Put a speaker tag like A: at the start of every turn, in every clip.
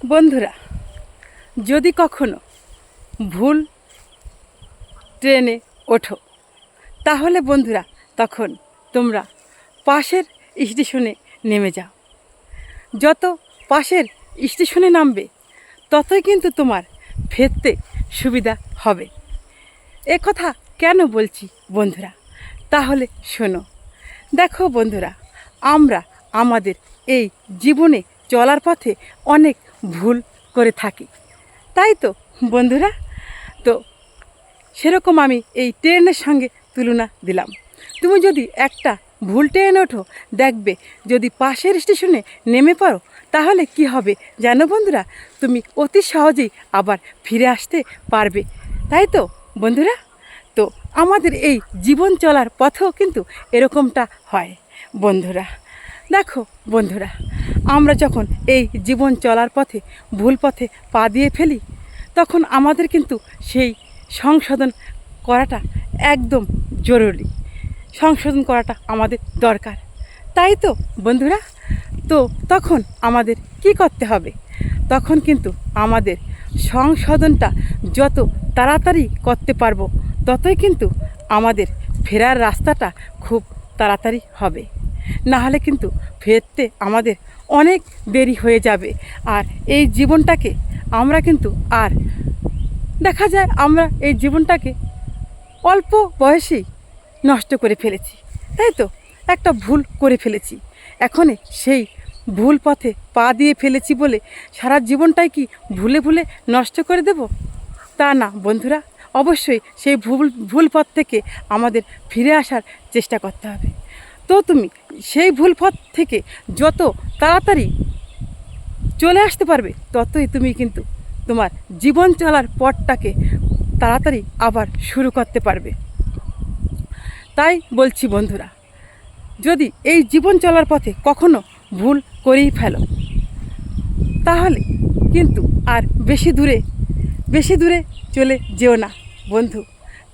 A: বন্ধুরা, যদি কখনো ভুল ট্রেনে ওঠো, তাহলে বন্ধুরা তখন তোমরা পাশের স্টেশনে নেমে যাও। যত পাশের স্টেশনে নামবে, ততই কিন্তু তোমার ফেরতে সুবিধা হবে। এ কথা কেন বলছি বন্ধুরা? তাহলে শোনো, দেখো বন্ধুরা, আমরা আমাদের এই জীবনে চলার পথে অনেক ভুল করে থাকি। তাই তো, বন্ধুরা? তো সেরকম আমি এই ট্রেনের সঙ্গে তুলনা দিলাম। তুমি যদি একটা ভুল ট্রেনে ওঠো, দেখবে যদি পাশের স্টেশনে নেমে পড়ো, তাহলে কি হবে জানো বন্ধুরা? তুমি অতি সহজেই আবার ফিরে আসতে পারবে। তাই তো, বন্ধুরা? তো আমাদের এই জীবন চলার পথেও কিন্তু এরকমটা হয়, বন্ধুরা। দেখো বন্ধুরা, আমরা যখন এই জীবন চলার পথে, ভুল পথে পা দিয়ে ফেলি, তখন আমাদের কিন্তু সেই সংশোধন করাটা একদম জরুরি। সংশোধন করাটা আমাদের দরকার। তাই তো বন্ধুরা? তো তখন আমাদের কি করতে হবে? তখন কিন্তু আমাদের সংশোধনটা যত তাড়াতাড়ি করতে পারব, ততই কিন্তু আমাদের ফেরার রাস্তাটা খুব তাড়াতাড়ি হবে। না হলে কিন্তু ফেরতে আমাদের অনেক দেরি হয়ে যাবে। আর এই জীবনটাকে আমরা কিন্তু আর, দেখা যায় আমরা এই জীবনটাকে অল্প বয়সেই নষ্ট করে ফেলেছি, তাই তো? একটা ভুল করে ফেলেছি। এখন সেই ভুল পথে পা দিয়ে ফেলেছি বলে সারা জীবনটাই কি ভুলে ভুলে নষ্ট করে দেব? তা না, বন্ধুরা, অবশ্যই সেই ভুল ভুল পথ থেকে আমাদের ফিরে আসার চেষ্টা করতে হবে। তো তুমি সেই ভুল পথ থেকে যত তাড়াতাড়ি চলে আসতে পারবে, ততই তুমি কিন্তু তোমার জীবন চলার পথটাকে তাড়াতাড়ি আবার শুরু করতে পারবে। তাই বলছি বন্ধুরা, যদি এই জীবন চলার পথে কখনো ভুল করেই ফেলো, তাহলে কিন্তু আর বেশি দূরে বেশি দূরে চলে যেও না বন্ধু।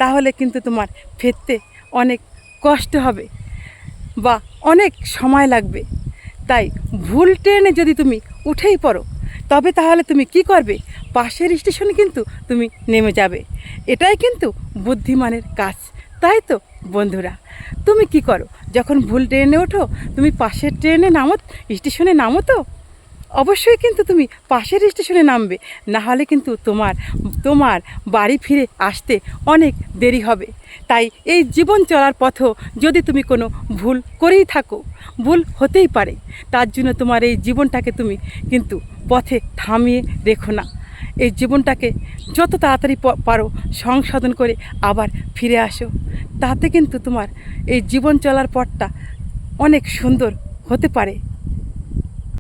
A: তাহলে কিন্তু তোমার ফিরতে অনেক কষ্ট হবে। বা অনেক সময় লাগবে। তাই ভুল ট্রেনে যদি তুমি উঠেই পড়ো, তবে তাহলে তুমি কি করবে? পাশের স্টেশনে কিন্তু তুমি নেমে যাবে। এটাই কিন্তু বুদ্ধিমানের কাজ, তাই তো বন্ধুরা? তুমি কি করো? যখন ভুল ট্রেনে ওঠো, তুমি পাশের ট্রেনে নামো, স্টেশনে নামো তো? অবশ্যই কিন্তু তুমি পাশের স্টেশনে নামবে, না হলে কিন্তু তোমার তোমার বাড়ি ফিরে আসতে অনেক দেরি হবে। তাই এই জীবন চলার পথও যদি তুমি কোনো ভুল করেই থাকো, ভুল হতেই পারে, তার জন্য তোমার এই জীবনটাকে তুমি কিন্তু পথে থামিয়ে রেখো না। এই জীবনটাকে যত তাড়াতাড়ি পারো সংশোধন করে আবার ফিরে আসো। তাতে কিন্তু তোমার এই জীবন চলার পথটা অনেক সুন্দর হতে পারে।